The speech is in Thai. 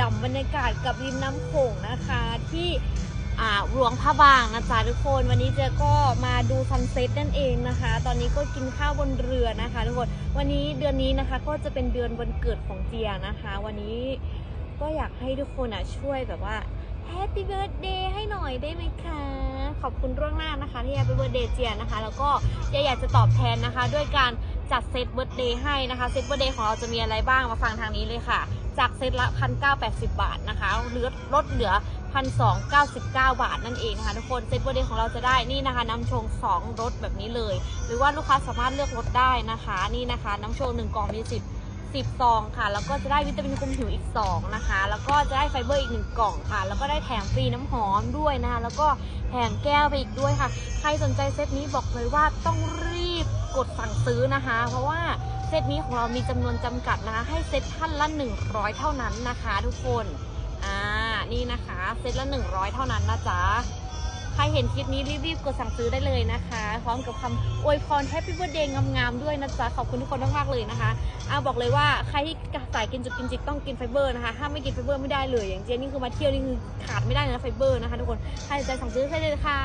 ด่ำบรรยากาศกับริมน้ำโขงนะคะ ที่หลวงพระบางนะจ๊ะทุกคน วันนี้เจ๊ก็มาดูซันเซ็ตนั่นเองนะคะ ตอนนี้ก็กินข้าวบนเรือนะคะทุกคนวันนี้เดือนนี้นะคะก็จะเป็นเดือนวันเกิดของเจียนะคะ วันนี้ก็อยากให้ทุกคนอะช่วยแบบว่า Happy Birthday ให้หน่อยได้ไหมคะ ขอบคุณร่วงหน้านะคะที่ Happy Birthday เจียนะคะ แล้วก็เจียอยากจะตอบแทนนะคะ ด้วยการจัดเซตเบิร์ดเดย์ให้นะคะเซตเบิร์ดเดย์ของเราจะมีอะไรบ้างมาฟังทางนี้เลยค่ะ จากเซตละ 1,980 บาทนะคะเหลือลดเหลือ 1,299 บาทนั่นเองนะคะทุกคน เซตเบอร์เดย์ของเราจะได้นี่นะคะน้ำชง 2รสแบบนี้เลย หรือว่าลูกค้าสามารถเลือกรสได้นะคะ นี่นะคะน้ำชง 1 กล่องมี 10 10ซองค่ะ แล้วก็จะได้วิตามินคุมผิวอีก 2 นะคะ แล้วก็จะได้ไฟเบอร์อีก 1 กล่องค่ะ แล้วก็ได้แถมฟรีน้ำหอมด้วยนะคะ แล้วก็แถมแก้วไปอีกด้วยค่ะ ใครสนใจเซตนี้บอกเลยว่าต้องรีบกดสั่งซื้อนะคะ เพราะว่า เซตนี้ของเรามีจำนวนจำกัดนะคะ ให้เซตท่านละ 100 เท่านั้นนะคะ ทุกคน อ่า นี่นะคะ เซตละ 100 เท่านั้นนะจ๊ะ ใครเห็นคลิปนี้รีบๆกดสั่งซื้อได้เลยนะคะ พร้อมกับคำอวยพรแฮปปี้เบิร์ดเดย์งามๆด้วยนะจ๊ะ ขอบคุณทุกคนมากๆเลยนะคะอาบอกเลยว่าใครที่สายกินจุกกินจิกต้องกินไฟเบอร์นะคะ ถ้าไม่กินไฟเบอร์ไม่ได้เลย อย่างเจนนี่คือมาเที่ยวนี่คือขาดไม่ได้นะไฟเบอร์นะคะทุกคน ใครสนใจสั่งซื้อได้เลยค่ะ